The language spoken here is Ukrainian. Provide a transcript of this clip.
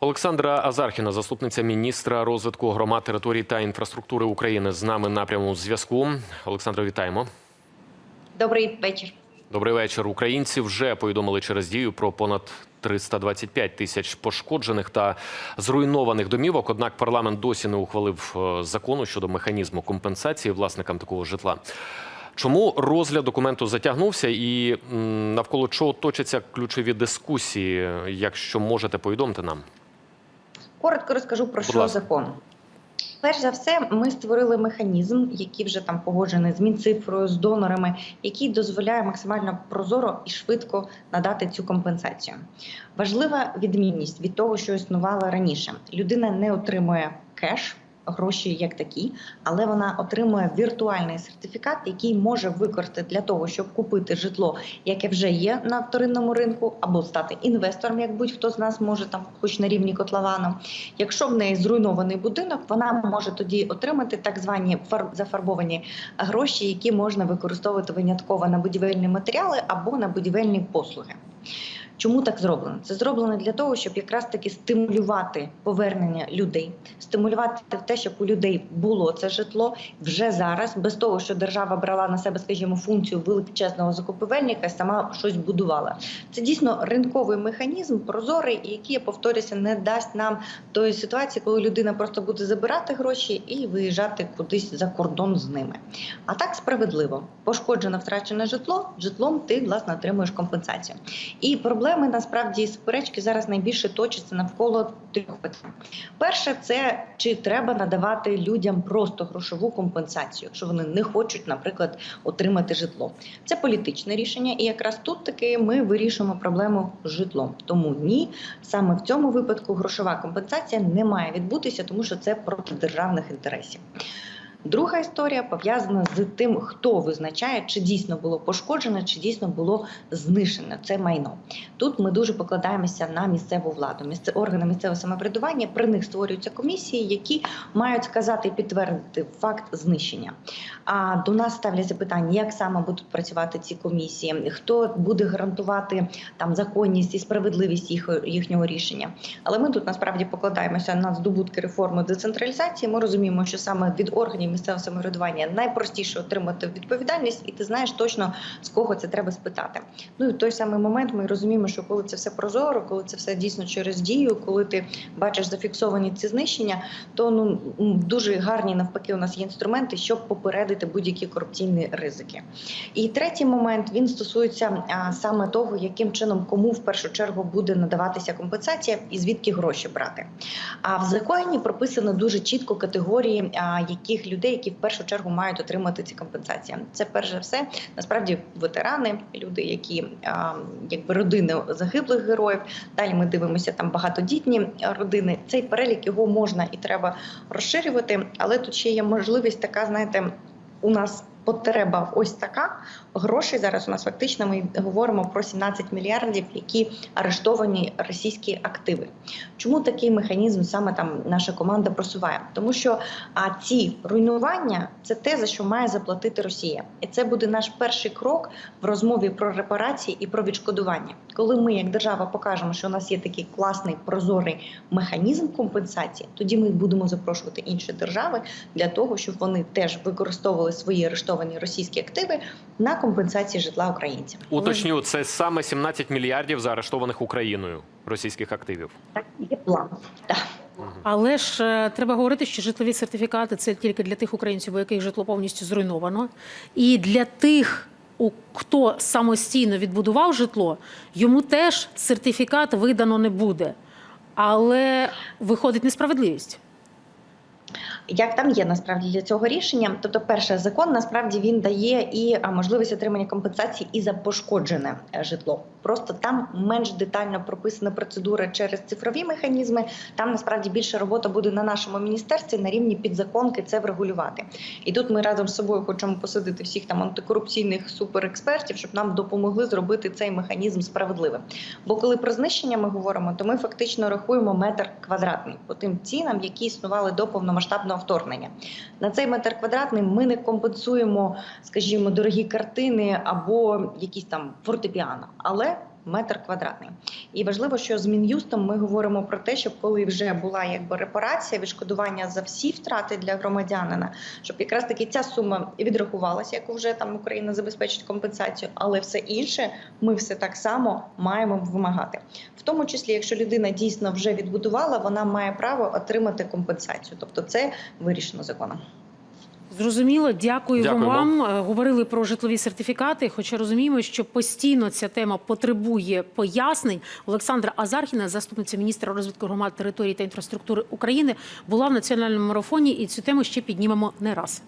Олександра Азархіна, заступниця міністра розвитку громад, територій та інфраструктури України, з нами на прямому зв'язку. Олександра, вітаємо. Добрий вечір. Добрий вечір. Українці вже повідомили через дію про понад 325 тисяч пошкоджених та зруйнованих домівок. Однак парламент досі не ухвалив е, закону щодо механізму компенсації власникам такого житла. Чому розгляд документу затягнувся і навколо чого точаться ключові дискусії, якщо можете повідомити нам? Коротко розкажу про Будь що ласка. закон. Перш за все, ми створили механізм, який вже там погоджений з Мінцифрою, з донорами, який дозволяє максимально прозоро і швидко надати цю компенсацію. Важлива відмінність від того, що існувало раніше. Людина не отримує кеш. Гроші як такі, але вона отримує віртуальний сертифікат, який може використати для того, щоб купити житло, яке вже є на вторинному ринку, або стати інвестором, як будь-хто з нас може там, хоч на рівні котловану. Якщо в неї зруйнований будинок, вона може тоді отримати так звані фар- зафарбовані гроші, які можна використовувати винятково на будівельні матеріали або на будівельні послуги. Чому так зроблено? Це зроблено для того, щоб якраз таки стимулювати повернення людей, стимулювати те, щоб у людей було це житло вже зараз, без того, що держава брала на себе, скажімо, функцію величезного закупівельника і сама щось будувала. Це дійсно ринковий механізм, прозорий, який я повторюся, не дасть нам тої ситуації, коли людина просто буде забирати гроші і виїжджати кудись за кордон з ними. А так справедливо пошкоджено втрачене житло, житлом ти власне отримуєш компенсацію. І проблеми насправді і суперечки зараз найбільше точаться навколо трьох питань. Перше, це чи треба надавати людям просто грошову компенсацію, якщо вони не хочуть, наприклад, отримати житло. Це політичне рішення, і якраз тут таки ми вирішуємо проблему з житлом. Тому ні, саме в цьому випадку грошова компенсація не має відбутися, тому що це проти державних інтересів. Друга історія пов'язана з тим, хто визначає, чи дійсно було пошкоджено, чи дійсно було знищено це майно. Тут ми дуже покладаємося на місцеву владу. Місце органи місцевого самоврядування при них створюються комісії, які мають сказати і підтвердити факт знищення. А до нас ставляться питання, як саме будуть працювати ці комісії, хто буде гарантувати там законність і справедливість їх їхнього рішення. Але ми тут насправді покладаємося на здобутки реформи децентралізації. Ми розуміємо, що саме від органів місцевого самоврядування найпростіше отримати відповідальність, і ти знаєш точно з кого це треба спитати. Ну і в той самий момент ми розуміємо, що коли це все прозоро, коли це все дійсно через дію, коли ти бачиш зафіксовані ці знищення, то ну дуже гарні навпаки у нас є інструменти, щоб попередити будь-які корупційні ризики. І третій момент він стосується а, саме того, яким чином кому в першу чергу буде надаватися компенсація і звідки гроші брати. А в законі прописано дуже чітко категорії, а, яких людей, які в першу чергу мають отримати ці компенсації. Це перш за все насправді ветерани, люди, які якби родини загиблих героїв. Далі ми дивимося там багатодітні родини. Цей перелік його можна і треба розширювати, але тут ще є можливість така, знаєте, у нас. Потреба ось така грошей зараз. У нас фактично ми говоримо про 17 мільярдів, які арештовані російські активи. Чому такий механізм саме там наша команда просуває? Тому що а ці руйнування це те, за що має заплатити Росія, і це буде наш перший крок в розмові про репарації і про відшкодування. Коли ми, як держава, покажемо, що у нас є такий класний прозорий механізм компенсації, тоді ми будемо запрошувати інші держави для того, щоб вони теж використовували свої арештовані російські активи на компенсації житла українцям. Уточню, це саме 17 мільярдів заарештованих Україною російських активів. Так є план. Так. Але ж е, треба говорити, що житлові сертифікати це тільки для тих українців, у яких житло повністю зруйновано, і для тих, у хто самостійно відбудував житло, йому теж сертифікат видано не буде. Але виходить несправедливість. Як там є насправді для цього рішення? Тобто, перше закон насправді він дає і можливість отримання компенсації і за пошкоджене е, житло. Просто там менш детально прописана процедура через цифрові механізми. Там насправді більше робота буде на нашому міністерстві на рівні підзаконки це врегулювати. І тут ми разом з собою хочемо посадити всіх там антикорупційних суперекспертів, щоб нам допомогли зробити цей механізм справедливим. Бо коли про знищення ми говоримо, то ми фактично рахуємо метр квадратний по тим цінам, які існували до повномасштабного вторгнення. На цей метр квадратний ми не компенсуємо, скажімо, дорогі картини або якісь там фортепіано, але метр квадратний. І важливо, що з мін'юстом ми говоримо про те, щоб коли вже була якби репарація, відшкодування за всі втрати для громадянина, щоб якраз таки ця сума відрахувалася, яку вже там Україна забезпечить компенсацію, але все інше ми все так само маємо вимагати. В тому числі, якщо людина дійсно вже відбудувала, вона має право отримати компенсацію. Тобто, це вирішено законом. Зрозуміло, дякую дякую вам. вам. Говорили про житлові сертифікати. Хоча розуміємо, що постійно ця тема потребує пояснень. Олександра Азархіна, заступниця міністра розвитку громад, території та інфраструктури України, була в національному марафоні, і цю тему ще піднімемо не раз.